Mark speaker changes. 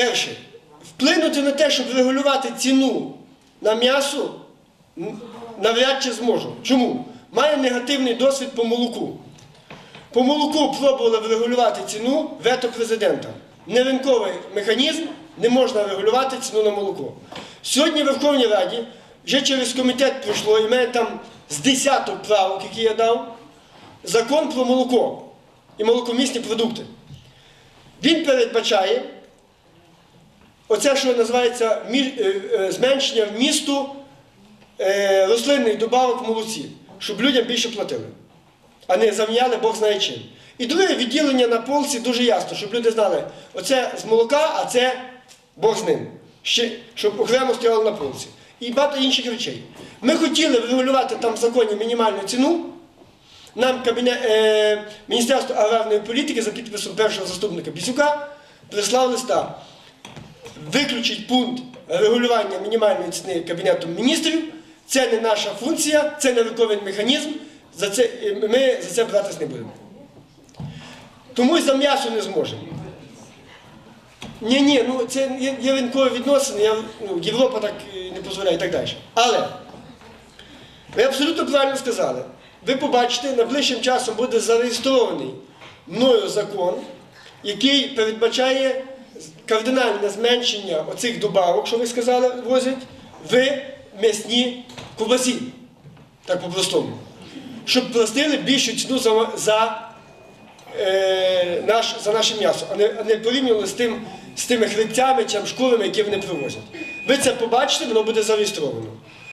Speaker 1: перше, вплинути на те, щоб регулювати ціну на м'ясо, навряд чи зможу. Чому? Маю негативний досвід по молоку. По молоку пробували врегулювати ціну вето президента. Неринковий механізм не можна регулювати ціну на молоко. Сьогодні в Верховній Раді вже через комітет пройшло, і мене там з десяток правок, які я дав, закон про молоко і молокомісні продукти. Він передбачає оце, що називається е, е, зменшення вмісту е, рослинних добавок в молоці, щоб людям більше платили а не заміняли Бог знає чим. І друге відділення на полці дуже ясно, щоб люди знали, оце з молока, а це Бог з ним. Щоб окремо стояло на полці. І багато інших речей. Ми хотіли врегулювати там в законі мінімальну ціну. Нам кабінет, е, Міністерство аграрної політики за підписом першого заступника Бісюка прислав листа. Виключить пункт регулювання мінімальної ціни Кабінетом міністрів. Це не наша функція, це не ринковий механізм. За це, ми за це братись не будемо. Тому і за м'ясо не зможемо. Ні, ні, ну це є, є ринкові відносини, я, ну, Європа так е, не дозволяє і так далі. Але ви абсолютно правильно сказали. Ви побачите, найближчим часом буде зареєстрований мною закон, який передбачає кардинальне зменшення оцих добавок, що ви сказали, возять, в м'ясні ковбасі. Так по-простому. Щоб платили більшу ціну за, за, е, наш, за наше м'ясо, а не, не порівнювали з, тим, з тими хребцями чи шкурами, які вони привозять. Ви це побачите, воно буде зареєстровано.